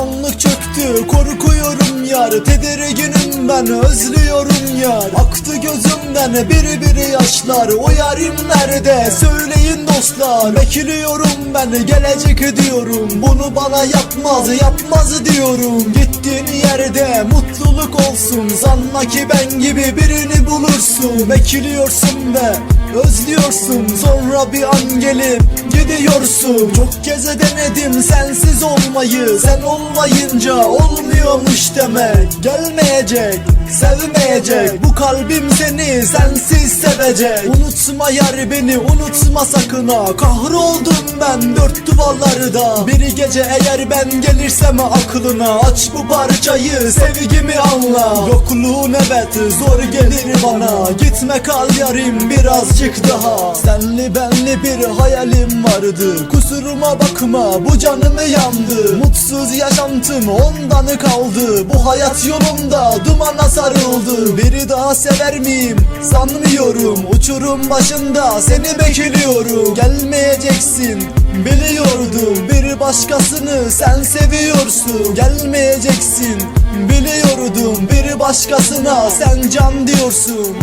karanlık çöktü. Korkuyorum yar. Tedirginim ben. Özlüyorum yar. Aktı gözü gözümden biri biri yaşlar O yarim nerede? Söyleyin dostlar Bekliyorum ben gelecek diyorum. Bunu bana yapmaz yapmaz diyorum. Gittiğin yerde mutluluk olsun Sanma ki ben gibi birini bulursun. Bekliyorsun ve özlüyorsun Sonra bir an gelip gidiyorsun. Çok kez denedim sensiz olmayı Sen olmayınca olmuyormuş demek Gelmeyecek, sevmeyecek. Bu kalbim seni sensiz sevecek. Unutma yar beni unutma sakın ha. Kahroldum ben dört duvarlarda. Bir gece eğer ben gelirsem aklına Aç bu parçayı sevgimi anla. Yokluğun evet zor gelir bana. Gitme kal yarim birazcık daha. Senli benli bir hayalim vardı. Kusuruma bakma bu canımı yandı. Mutsuz yaşantım ondan kaldı. Bu hayat yolunda dumana sarıldı. Biri daha sever miyim? Sanmıyorum. Uçurum başında seni bekliyorum. Gelmeyeceksin. Biliyordum. Bir başkasını sen seviyorsun. Gelmeyeceksin. Biliyordum. Bir başkasına sen can diyorsun